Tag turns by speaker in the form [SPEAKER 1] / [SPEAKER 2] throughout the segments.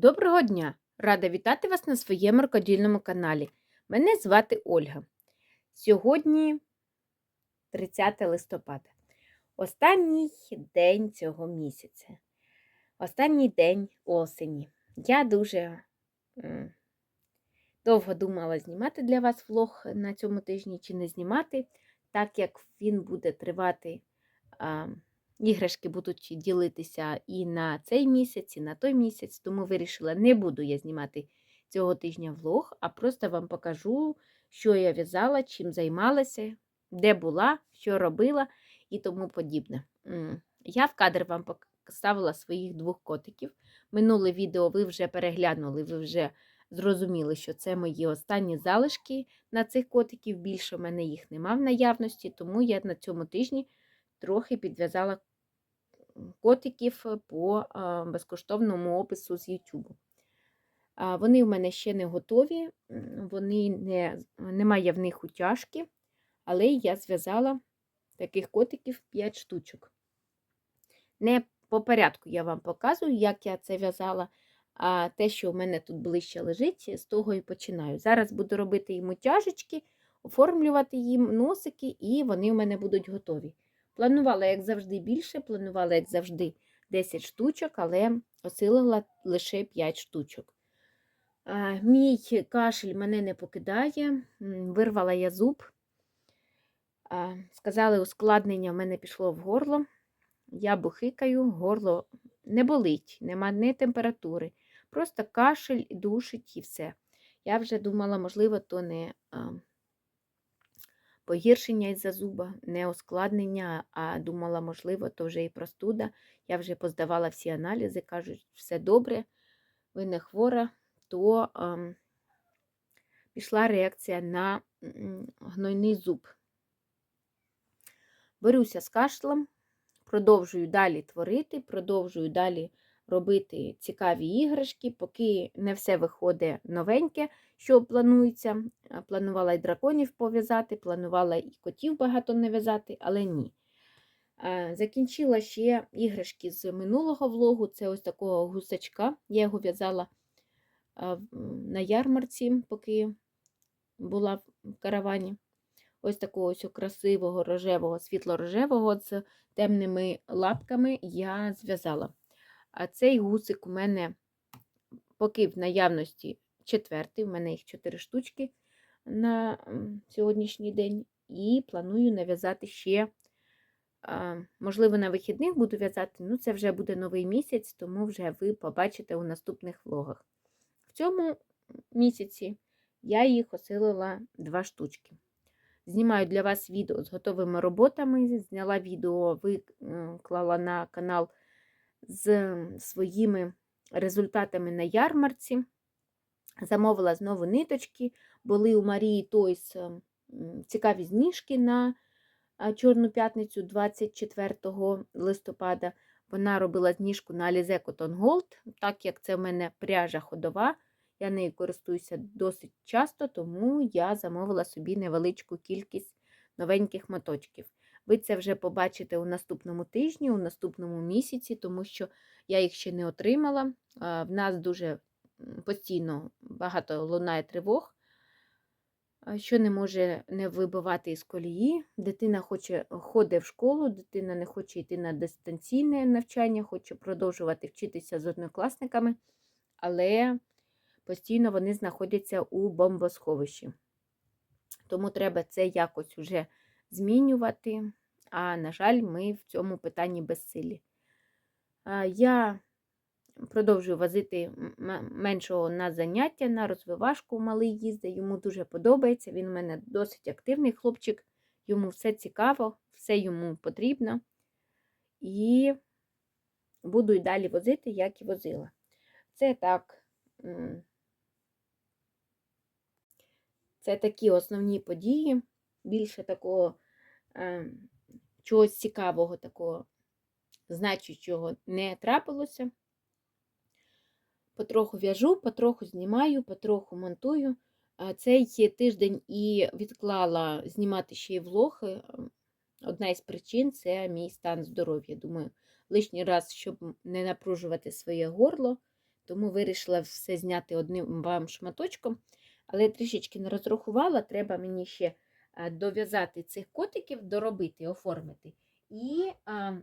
[SPEAKER 1] Доброго дня! Рада вітати вас на своєму рукодільному каналі. Мене звати Ольга. Сьогодні 30 листопада. Останній день цього місяця. Останній день осені. Я дуже довго думала знімати для вас влог на цьому тижні чи не знімати, так як він буде тривати. Іграшки будуть ділитися і на цей місяць, і на той місяць, тому вирішила, не буду я знімати цього тижня влог, а просто вам покажу, що я в'язала, чим займалася, де була, що робила і тому подібне. Я в кадр вам поставила своїх двох котиків. Минуле відео ви вже переглянули, ви вже зрозуміли, що це мої останні залишки на цих котиків. Більше в мене їх нема в наявності, тому я на цьому тижні трохи підв'язала котиків по безкоштовному опису з YouTube. Вони в мене ще не готові, вони не, немає в них утяжки, але я зв'язала таких котиків 5 штучок. Не по порядку я вам показую, як я це в'язала, а те, що в мене тут ближче лежить, з того і починаю. Зараз буду робити їм утяжечки, оформлювати їм носики, і вони в мене будуть готові. Планувала, як завжди, більше, планувала, як завжди, 10 штучок, але осилила лише 5 штучок. Мій кашель мене не покидає, вирвала я зуб. Сказали, ускладнення в мене пішло в горло. Я бухикаю, горло не болить, нема ні температури. Просто кашель душить і все. Я вже думала, можливо, то не погіршення із-за зуба, не ускладнення, а думала, можливо, то вже і простуда. Я вже поздавала всі аналізи, кажуть, все добре, ви не хвора, то а, пішла реакція на гнойний зуб. Беруся з кашлем, продовжую далі творити, продовжую далі робити цікаві іграшки, поки не все виходить новеньке, що планується. Планувала і драконів пов'язати, планувала і котів багато не в'язати, але ні. Закінчила ще іграшки з минулого влогу. Це ось такого гусачка. Я його в'язала на ярмарці, поки була в каравані. Ось такого ось красивого рожевого, світло-рожевого з темними лапками я зв'язала. А цей гусик у мене поки в наявності четвертий, у мене їх чотири штучки на сьогоднішній день, і планую нав'язати ще, можливо, на вихідних буду в'язати, ну це вже буде новий місяць, тому вже ви побачите у наступних влогах. В цьому місяці я їх осилила два штучки. Знімаю для вас відео з готовими роботами. Зняла відео, виклала на канал з своїми результатами на ярмарці. Замовила знову ниточки. Були у Марії Тойс цікаві зніжки на Чорну п'ятницю 24 листопада. Вона робила зніжку на Alize Cotton Gold, так як це в мене пряжа ходова. Я нею користуюся досить часто, тому я замовила собі невеличку кількість новеньких моточків. Ви це вже побачите у наступному тижні, у наступному місяці, тому що я їх ще не отримала. В нас дуже постійно багато лунає тривог, що не може не вибивати із колії. Дитина хоче ходить в школу, дитина не хоче йти на дистанційне навчання, хоче продовжувати вчитися з однокласниками, але постійно вони знаходяться у бомбосховищі. Тому треба це якось вже змінювати. А, на жаль, ми в цьому питанні безсилі. Я продовжую возити меншого на заняття, на розвивашку малий їздить, йому дуже подобається. Він у мене досить активний хлопчик, йому все цікаво, все йому потрібно. І буду й далі возити, як і возила. Це так. Це такі основні події, більше такого ем, чогось цікавого, такого значущого не трапилося. Потроху в'яжу, потроху знімаю, потроху монтую. Цей тиждень і відклала знімати ще й влог. Одна із причин це мій стан здоров'я. Думаю, лишній раз, щоб не напружувати своє горло, тому вирішила все зняти одним вам шматочком. Але трішечки не розрахувала, треба мені ще е, дов'язати цих котиків, доробити, оформити. І а,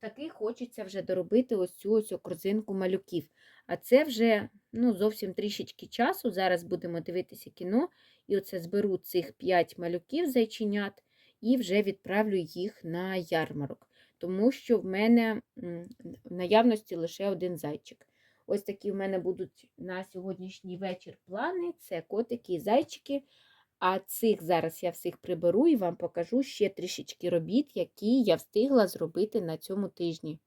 [SPEAKER 1] таки хочеться вже доробити ось цю ось корзинку малюків. А це вже ну, зовсім трішечки часу. Зараз будемо дивитися кіно. І оце зберу цих 5 малюків зайченят і вже відправлю їх на ярмарок. Тому що в мене в наявності лише один зайчик. Ось такі в мене будуть на сьогоднішній вечір плани. Це котики і зайчики. А цих зараз я всіх приберу і вам покажу ще трішечки робіт, які я встигла зробити на цьому тижні.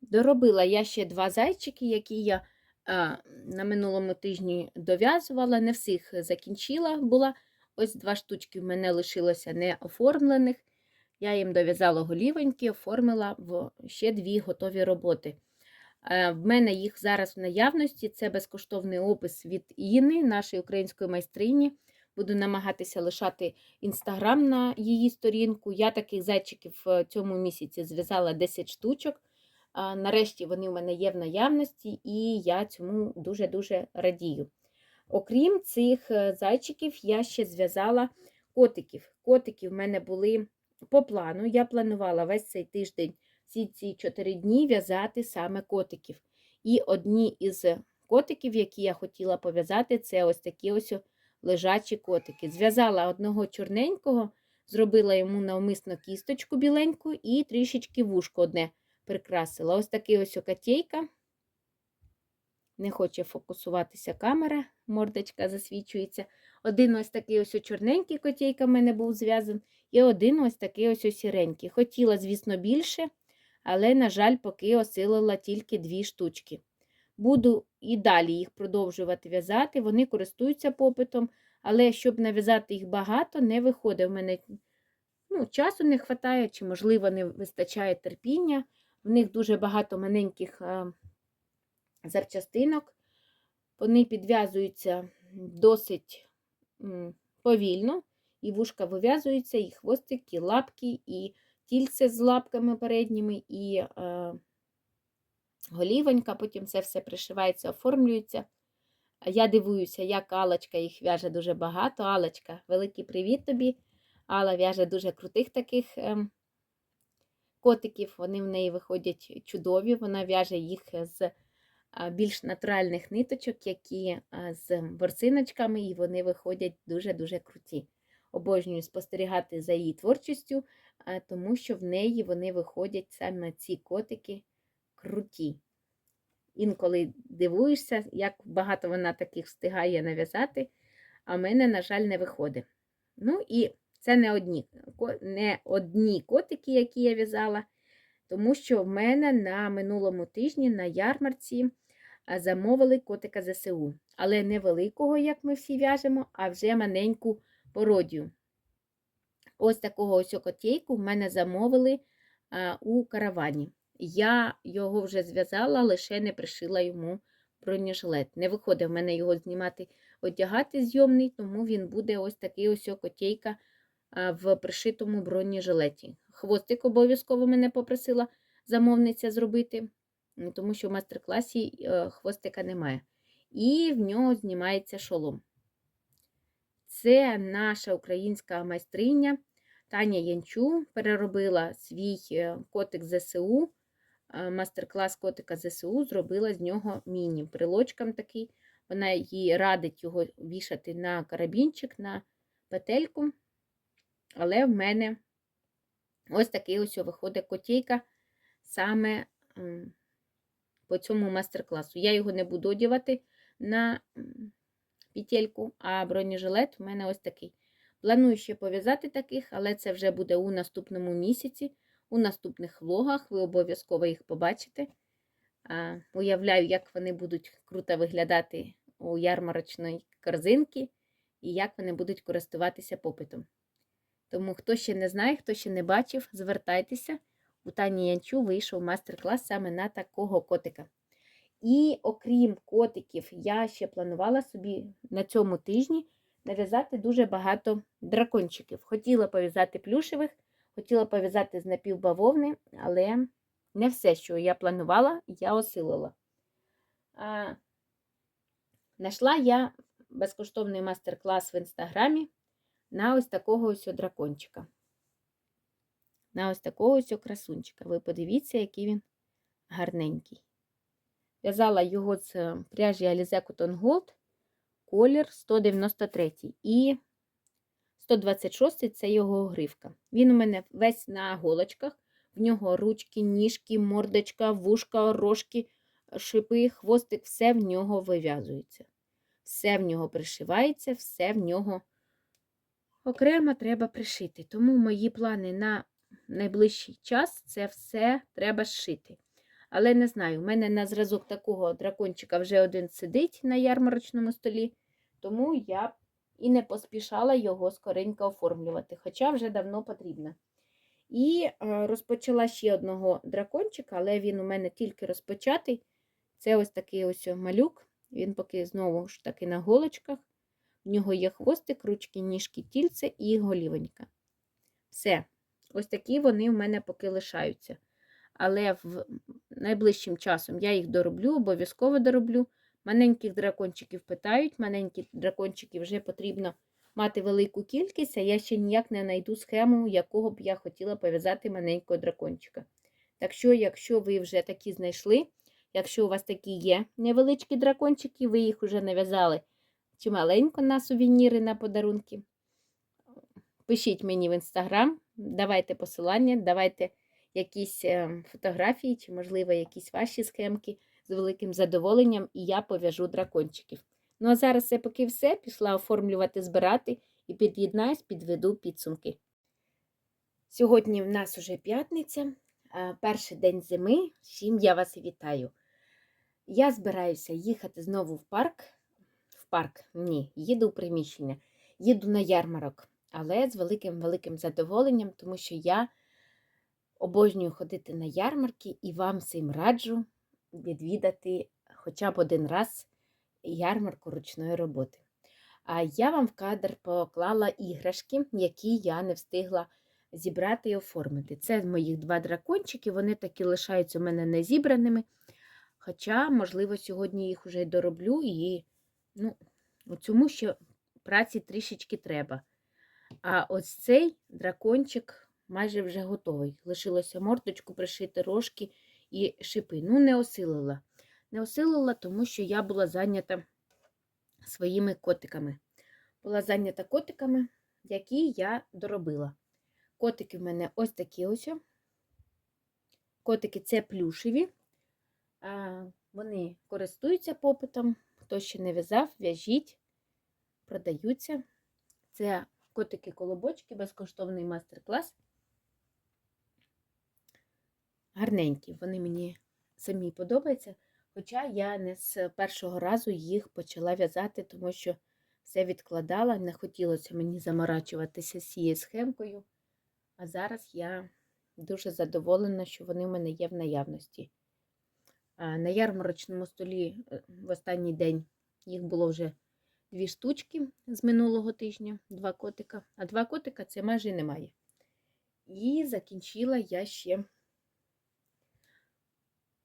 [SPEAKER 1] Доробила я ще два зайчики, які я а, на минулому тижні дов'язувала, не всіх закінчила була. Ось два штучки в мене лишилося не оформлених. Я їм дов'язала голівоньки, оформила в ще дві готові роботи. Е, В мене їх зараз в наявності. Це безкоштовний опис від Іни, нашої української майстрині. Буду намагатися лишати інстаграм на її сторінку. Я таких зайчиків в цьому місяці зв'язала 10 штучок. Нарешті вони в мене є в наявності, і я цьому дуже-дуже радію. Окрім цих е, зайчиків, я ще зв'язала котиків. Котики в мене були по плану. Я планувала весь цей тиждень, всі ці 4 дні в'язати саме котиків. І одні із котиків, які я хотіла пов'язати, це ось такі ось лежачі котики. Зв'язала одного чорненького, зробила йому навмисно кісточку біленьку і трішечки вушко одне прикрасила. Ось такий ось котейка. Не хоче фокусуватися камера, мордочка засвічується. Один ось такий ось чорненький котейка в мене був зв'язаний, і один ось такий ось сіренький. Хотіла, звісно, більше, але, на жаль, поки осилила тільки дві штучки. Буду і далі їх продовжувати в'язати, вони користуються попитом, але щоб нав'язати їх багато, не виходить. У мене ну, часу не вистачає, чи, можливо, не вистачає терпіння. В них дуже багато маленьких а, запчастинок. Вони підв'язуються досить повільно, і вушка вив'язуються, і хвостик, і лапки, і тільце з лапками передніми, і а, голівонька, потім це все пришивається, оформлюється. Я дивуюся, як Алочка їх в'яже дуже багато. Алочка, великий привіт тобі. Алла в'яже дуже крутих таких ем, котиків. Вони в неї виходять чудові. Вона в'яже їх з більш натуральних ниточок, які з борсиночками, і вони виходять дуже-дуже круті. Обожнюю спостерігати за її творчістю, тому що в неї вони виходять саме ці котики круті. Інколи дивуєшся, як багато вона таких встигає нав'язати, а в мене, на жаль, не виходить. Ну і це не одні, не одні котики, які я в'язала, тому що в мене на минулому тижні на ярмарці замовили котика ЗСУ. Але не великого, як ми всі в'яжемо, а вже маленьку породію. Ось такого ось котейку в мене замовили у каравані. Я його вже зв'язала, лише не пришила йому бронежилет. Не виходить в мене його знімати, одягати зйомний, тому він буде ось такий ось котейка в пришитому бронежилеті. Хвостик обов'язково мене попросила замовниця зробити, тому що в майстер-класі е, хвостика немає. І в нього знімається шолом. Це наша українська майстриня Таня Янчу переробила свій е, котик ЗСУ мастер-клас котика ЗСУ, зробила з нього міні. Брелочком такий. Вона їй радить його вішати на карабінчик, на петельку. Але в мене ось такий ось виходить котейка саме по цьому мастер-класу. Я його не буду одягати на петельку, а бронежилет в мене ось такий. Планую ще пов'язати таких, але це вже буде у наступному місяці. У наступних влогах ви обов'язково їх побачите. Уявляю, як вони будуть круто виглядати у ярмарочної корзинки і як вони будуть користуватися попитом. Тому, хто ще не знає, хто ще не бачив, звертайтеся. У Тані Янчу вийшов мастер-клас саме на такого котика. І окрім котиків, я ще планувала собі на цьому тижні нав'язати дуже багато дракончиків. Хотіла пов'язати плюшевих. Хотіла пов'язати з напівбавовни, але не все, що я планувала, я осилила. А, Нашла я безкоштовний мастер-клас в інстаграмі на ось такого ось дракончика. На ось такого ось красунчика. Ви подивіться, який він гарненький. В'язала його з пряжі Alize Cotton Gold, колір 193 і 126 це його гривка. Він у мене весь на голочках. В нього ручки, ніжки, мордочка, вушка, рожки, шипи, хвостик, все в нього вив'язується. Все в нього пришивається, все в нього окремо треба пришити. Тому мої плани на найближчий час це все треба зшити. Але не знаю, у мене на зразок такого дракончика вже один сидить на ярмарочному столі, тому я і не поспішала його скоренько оформлювати, хоча вже давно потрібно. І е, розпочала ще одного дракончика, але він у мене тільки розпочатий. Це ось такий ось малюк. Він поки знову ж таки на голочках. В нього є хвостик, ручки, ніжки, тільце і голівонька. Все. Ось такі вони в мене поки лишаються. Але в найближчим часом я їх дороблю, обов'язково дороблю. Маленьких дракончиків питають, маленькі дракончики вже потрібно мати велику кількість, а я ще ніяк не знайду схему, якого б я хотіла пов'язати маленького дракончика. Так що, якщо ви вже такі знайшли, якщо у вас такі є невеличкі дракончики, ви їх вже нав'язали чи маленько на сувеніри, на подарунки, пишіть мені в інстаграм, давайте посилання, давайте якісь е, фотографії, чи, можливо, якісь ваші схемки з великим задоволенням, і я пов'яжу дракончиків. Ну, а зараз це поки все. Пішла оформлювати, збирати і під'єднаюсь, підведу підсумки. Сьогодні в нас уже п'ятниця, перший день зими. Всім я вас вітаю. Я збираюся їхати знову в парк. В парк, ні, їду в приміщення, їду на ярмарок, але з великим-великим задоволенням, тому що я обожнюю ходити на ярмарки і вам всім раджу відвідати хоча б один раз ярмарку ручної роботи. А я вам в кадр поклала іграшки, які я не встигла зібрати і оформити. Це моїх два дракончики, вони такі лишаються у мене незібраними. Хоча, можливо, сьогодні їх уже дороблю, і ну, цьому ще праці трішечки треба. А ось цей дракончик майже вже готовий. Лишилося мордочку пришити рожки і шипи. Ну, не осилила. Не осилила, тому що я була зайнята своїми котиками. Була зайнята котиками, які я доробила. Котики в мене ось такі ось. Котики це плюшеві. Вони користуються попитом. Хто ще не в'язав, в'яжіть, продаються. Це котики-колобочки, безкоштовний мастер-клас. Гарненькі, вони мені самі подобаються. Хоча я не з першого разу їх почала в'язати, тому що все відкладала, не хотілося мені заморачуватися з цією схемкою. А зараз я дуже задоволена, що вони в мене є в наявності. На ярмарочному столі е, в останній день їх було вже дві штучки з минулого тижня, два котика, а два котика це майже немає. І закінчила я ще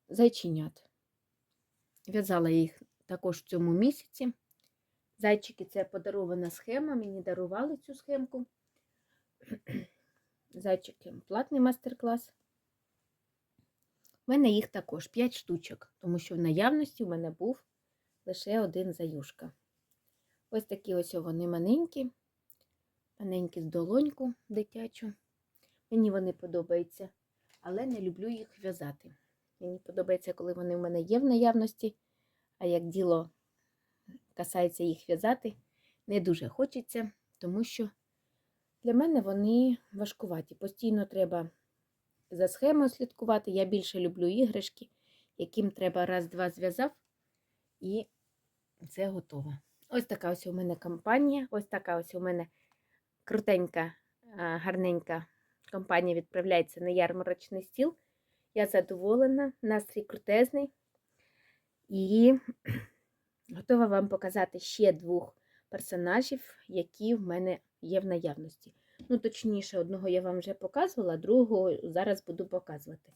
[SPEAKER 1] зайченят. В'язала їх також в цьому місяці. Зайчики це подарована схема, мені дарували цю схемку. Зайчики платний мастер-клас. У мене їх також 5 штучок, тому що в наявності в мене був лише один заюшка. Ось такі ось вони маленькі, маленькі з долоньку дитячу. Мені вони подобаються, але не люблю їх в'язати. Мені подобається, коли вони в мене є в наявності, а як діло касається їх в'язати, не дуже хочеться, тому що для мене вони важкуваті. Постійно треба за схемою слідкувати. Я більше люблю іграшки, яким треба раз-два зв'язав, і це готово. Ось така ось у мене компанія, ось така ось у мене крутенька, гарненька компанія відправляється на ярмарочний стіл. Я задоволена, настрій крутезний. І готова вам показати ще двох персонажів, які в мене є в наявності. Ну, точніше, одного я вам вже показувала, другого зараз буду показувати.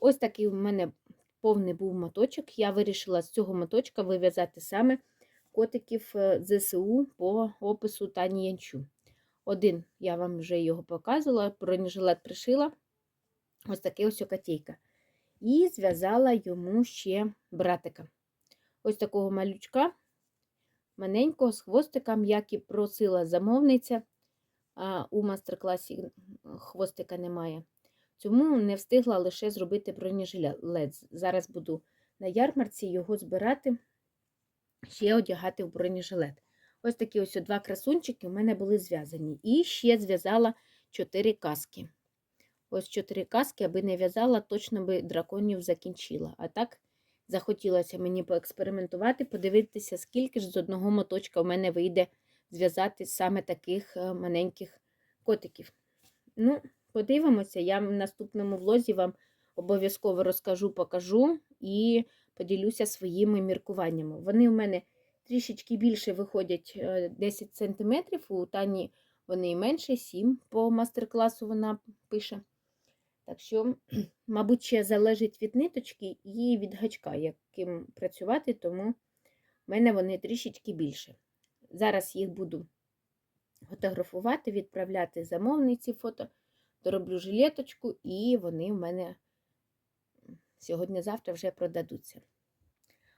[SPEAKER 1] Ось такий у мене повний був моточок. Я вирішила з цього моточка вив'язати саме котиків е, ЗСУ по опису Тані Янчу. Один я вам вже його показувала, бронежилет пришила. Ось такий ось котейка. І зв'язала йому ще братика. Ось такого малючка, маленького, з хвостиком, як і просила замовниця. А у мастер-класі хвостика немає. Тому не встигла лише зробити бронежилет. Зараз буду на ярмарці його збирати, ще одягати в бронежилет. Ось такі ось два красунчики у мене були зв'язані. І ще зв'язала чотири каски. Ось чотири каски, аби не в'язала, точно би драконів закінчила. А так захотілося мені поекспериментувати, подивитися, скільки ж з одного моточка у мене вийде зв'язати саме таких е, маленьких котиків. Ну, подивимося, я в наступному влозі вам обов'язково розкажу, покажу і поділюся своїми міркуваннями. Вони у мене трішечки більше виходять е, 10 см, у Тані вони менше, 7 по мастер-класу вона пише. Так що, мабуть, ще залежить від ниточки і від гачка, яким працювати, тому в мене вони трішечки більше. Зараз їх буду фотографувати, відправляти замовниці фото, дороблю жилеточку, і вони в мене сьогодні-завтра вже продадуться.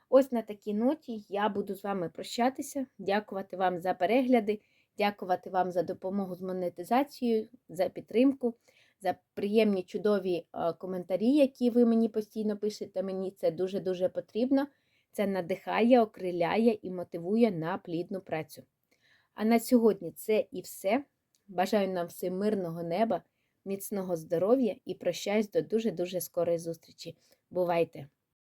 [SPEAKER 1] Ось на такій ноті я буду з вами прощатися, дякувати вам за перегляди, дякувати вам за допомогу з монетизацією, за підтримку, за приємні чудові е, коментарі, які ви мені постійно пишете. Мені це дуже-дуже потрібно. Це надихає, окриляє і мотивує на плідну працю. А на сьогодні це і все. Бажаю нам всім мирного неба, міцного здоров'я і прощаюсь до дуже-дуже скорої зустрічі. Бувайте!